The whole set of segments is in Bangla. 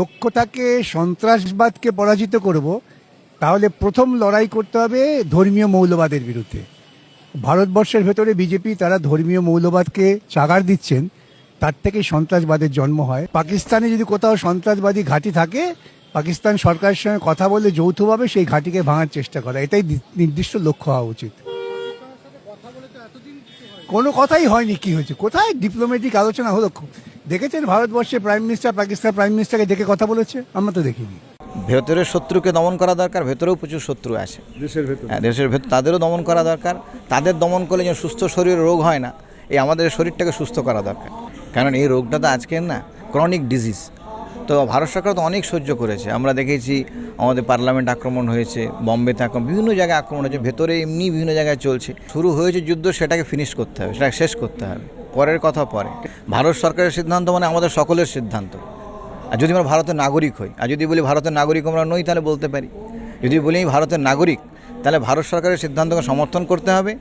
লক্ষ্য থাকে সন্ত্রাসবাদকে পরাজিত করব, তাহলে প্রথম লড়াই করতে হবে ধর্মীয় মৌলবাদের বিরুদ্ধে। ভারতবর্ষের ভেতরে বিজেপি, তারা ধর্মীয় মৌলবাদকে চাগার দিচ্ছেন, তার থেকে সন্ত্রাসবাদের জন্ম হয়। পাকিস্তানে যদি কোথাও সন্ত্রাসবাদী ঘাঁটি থাকে, পাকিস্তান সরকারের সঙ্গে কথা বলে যৌথভাবে সেই ঘাঁটিকে ভাঙার চেষ্টা করা, এটাই নির্দিষ্ট লক্ষ্য হওয়া উচিত। কোনো কথাই হয়নি কি হয়েছে, কোথায় ডিপ্লোম্যাটিক আলোচনা হলো? দেখেছেন? ভারতবর্ষে প্রাইম মিনিস্টার পাকিস্তান প্রাইম মিনিস্টারকে ডেকে কথা বলেছে? আমরা তো দেখিনি। ভেতরের শত্রুকে দমন করা দরকার ভেতরেও প্রচুর শত্রু আছে। দেশের ভেতর। হ্যাঁ, দেশের ভেতর তাদেরও দমন করা দরকার। তাদের দমন করলে যেন সুস্থ শরীরে রোগ হয় না এই আমাদের শরীরটাকে সুস্থ করা দরকার। কারণ এই রোগটা তো আজকের না ক্রনিক ডিজিজ তো ভারত সরকার তো অনেক সহ্য করেছে। আমরা দেখেছি আমাদের পার্লামেন্ট আক্রমণ হয়েছে বম্বেতে আক্রমণ বিভিন্ন জায়গায় আক্রমণ হয়েছে। ভেতরে এমনি বিভিন্ন জায়গায় চলছে। শুরু হয়েছে যুদ্ধ সেটাকে ফিনিশ করতে হবে সেটাকে শেষ করতে হবে। পরের কথা পরে। ভারত সরকারের সিদ্ধান্ত মানে আমাদের সকলের সিদ্ধান্ত। আর যদি আমরা ভারতের নাগরিক হই, আর যদি বলি ভারতের নাগরিক আমরা নই, তাহলে বলতে পারি। যদি বলি ভারতের নাগরিক, তাহলে ভারত সরকারের সিদ্ধান্তকে সমর্থন করতে হবে।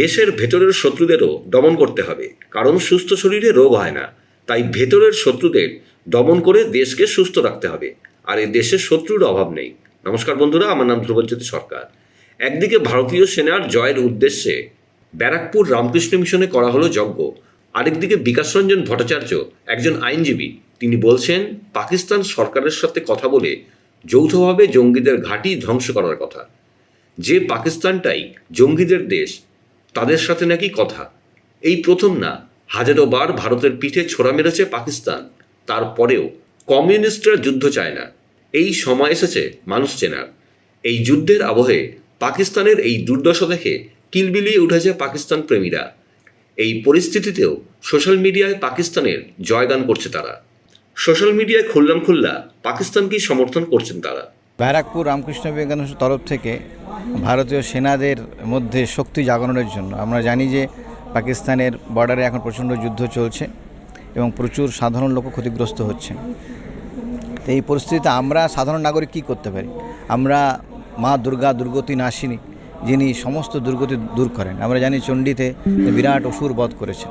দেশের ভেতরের শত্রুদেরও দমন করতে হবে, কারণ সুস্থ শরীরে রোগ হয় না। তাই ভেতরের শত্রুদের দমন করে দেশকে সুস্থ রাখতে হবে। আর এই দেশের শত্রুর অভাব নেই। নমস্কার বন্ধুরা, আমার নাম ধ্রুবজ্যোতি সরকার। একদিকে ভারতীয় সেনার জয়ের উদ্দেশ্যে ব্যারাকপুর রামকৃষ্ণ মিশনে করা হলো যজ্ঞ। আরেকদিকে বিকাশ রঞ্জন ভট্টাচার্য একজন আইনজীবী। তিনি বলছেন, পাকিস্তান সরকারের সাথে কথা বলে যৌথভাবে জঙ্গিদের ঘাঁটি ধ্বংস করার কথা। যে পাকিস্তানটাই জঙ্গিদের দেশ, তাদের সাথে নাকি কথা? এই প্রথম না হাজারো বার ভারতের পিঠে ছোড়া মেরেছে পাকিস্তান, তারপরেও কমিউনিস্টরা যুদ্ধ চায় না। এই সময় এসেছে মানুষ চেনার। এই যুদ্ধের আবহে পাকিস্তানের এই দুর্দশা দেখে কিলবিলিয়ে উঠেছে পাকিস্তান প্রেমীরা। এই পরিস্থিতিতেও সোশ্যাল মিডিয়ায় পাকিস্তানের জয়গান করছে তারা। সোশ্যাল মিডিয়ায় খুললাম খুল্লা পাকিস্তানকেই সমর্থন করছেন তারা। ব্যারাকপুর রামকৃষ্ণ বিবেকানন্দ তরফ থেকে ভারতীয় সেনাদের মধ্যে শক্তি জাগরণের জন্য আমরা জানি যে পাকিস্তানের বর্ডারে এখন প্রচণ্ড যুদ্ধ চলছে এবং প্রচুর সাধারণ লোক ক্ষতিগ্রস্ত হচ্ছেন তো এই পরিস্থিতিতে আমরা সাধারণ নাগরিক কী করতে পারি? আমরা মা দুর্গা দুর্গতি নাশিনী। যিনি সমস্ত দুর্গতি দূর করেন। আমরা জানি চণ্ডীতে বিরাট অসুর বধ করেছেন।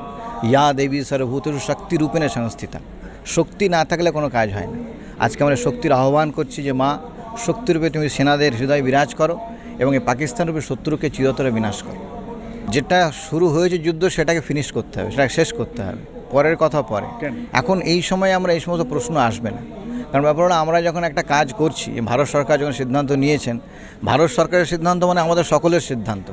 ইয়া দেবী সর্বভূতের শক্তি রূপেণে সংস্থিতা। শক্তি না থাকলে কোনো কাজ হয় না। আজকে আমরা শক্তির আহ্বান করছি যে মা শক্তিরূপে তুমি সেনাদের হৃদয় বিরাজ করো এবং এই পাকিস্তান রূপে শত্রুকে চিরতরে বিনাশ করো। যেটা শুরু হয়েছে যুদ্ধ সেটাকে ফিনিশ করতে হবে সেটাকে শেষ করতে হবে। পরের কথা পরে। এখন এই সময় আমরা এই সমস্ত প্রশ্ন আসবে না। কারণ ব্যাপার হলো আমরা যখন একটা কাজ করছি, ভারত সরকার যখন সিদ্ধান্ত নিয়েছেন, ভারত সরকারের সিদ্ধান্ত মানে আমাদের সকলের সিদ্ধান্ত।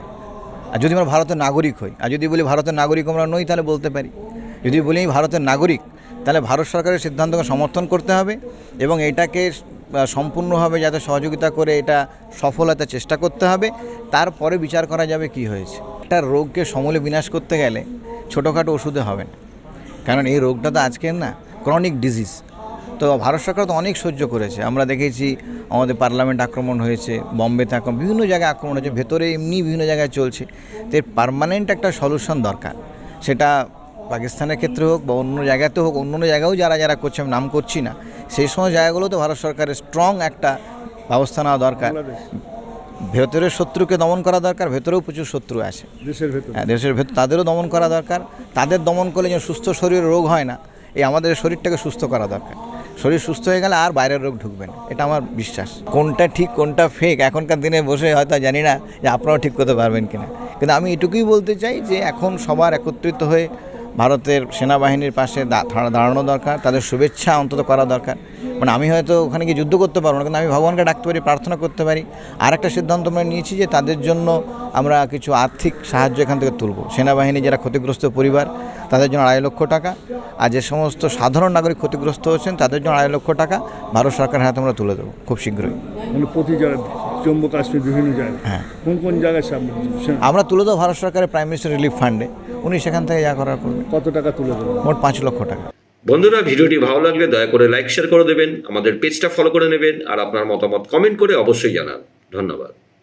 আর যদি আমরা ভারতের নাগরিক হই, আর যদি বলি ভারতের নাগরিক আমরা নই, তাহলে বলতে পারি। যদি বলি ভারতের নাগরিক, তাহলে ভারত সরকারের সিদ্ধান্তকে সমর্থন করতে হবে এবং এটাকে সম্পূর্ণভাবে যাতে সহযোগিতা করে এটা সফলতা চেষ্টা করতে হবে। তারপরে বিচার করা যাবে কি হয়েছে। একটা রোগকে সমূলে বিনাশ করতে গেলে ছোটোখাটো ওষুধে হবে না। কারণ এই রোগটা তো আজকের না ক্রনিক ডিজিজ তো ভারত সরকার তো অনেক সহ্য করেছে। আমরা দেখেছি আমাদের পার্লামেন্ট আক্রমণ হয়েছে বম্বেতে আক্রমণ বিভিন্ন জায়গায় আক্রমণ হয়েছে ভেতরে এমনি বিভিন্ন জায়গায় চলছে। তো এর পারমানেন্ট একটা সলিউশন দরকার। সেটা পাকিস্তানের ক্ষেত্রে হোক বা অন্য জায়গাতে হোক অন্য অন্য জায়গায়ও যারা যারা করছে আমি নাম করছি না। সেই সময় জায়গাগুলোতে ভারত সরকারের স্ট্রং একটা ব্যবস্থা নেওয়া দরকার। ভেতরের শত্রুকে দমন করা দরকার ভেতরেও প্রচুর শত্রু আছে। দেশের ভেতর। হ্যাঁ, দেশের ভেতর তাদেরও দমন করা দরকার। তাদের দমন করলে যেন সুস্থ শরীরে রোগ হয় না এই আমাদের শরীরটাকে সুস্থ করা দরকার। শরীর সুস্থ হয়ে গেলে আর বাইরের রোগ ঢুকবে না। এটা আমার বিশ্বাস। কোনটা ঠিক, কোনটা ফেক এখনকার দিনে বসে হয়তো জানি না যে আপনারাও ঠিক করতে পারবেন কিনা। কিন্তু আমি এটুকুই বলতে চাই যে এখন সবার একত্রিত হয়ে ভারতের সেনাবাহিনীর পাশে দাঁড়ানো দরকার, তাদের শুভেচ্ছা অন্তত করা দরকার। মানে আমি হয়তো ওখানে গিয়ে যুদ্ধ করতে পারব না, কিন্তু আমি ভগবানকে ডাকতে পারি, প্রার্থনা করতে পারি। আর একটা সিদ্ধান্ত আমরা নিয়েছি যে তাদের জন্য আমরা কিছু আর্থিক সাহায্য এখান থেকে তুলব। সেনাবাহিনী যারা ক্ষতিগ্রস্ত পরিবার, তাদের জন্য আড়াই লক্ষ টাকা। আর যে সমস্ত সাধারণ নাগরিক ক্ষতিগ্রস্ত হচ্ছেন, তাদের জন্য আড়াই লক্ষ টাকা ভারত সরকারের হাতে আমরা তুলে দেবো, খুব শীঘ্রই। মানে প্রতি জম্মু কাশ্মীর বিভিন্ন জায়গায়। হ্যাঁ। কোন কোন জায়গায় সামনে? আমরা তুলে দেবো ভারত সরকারের প্রাইম মিনিস্টার রিলিফ ফান্ডে উনি সেখান থেকে যা করার করবেন কত টাকা তুলে দেবেন মোট পাঁচ লক্ষ টাকা। বন্ধুরা ভিডিওটি ভালো লাগলে দয়া করে লাইক শেয়ার করে দেবেন। আমাদের পেজটা ফলো করে নেবেন। আর আপনার মতামত কমেন্ট করে অবশ্যই জানান। ধন্যবাদ।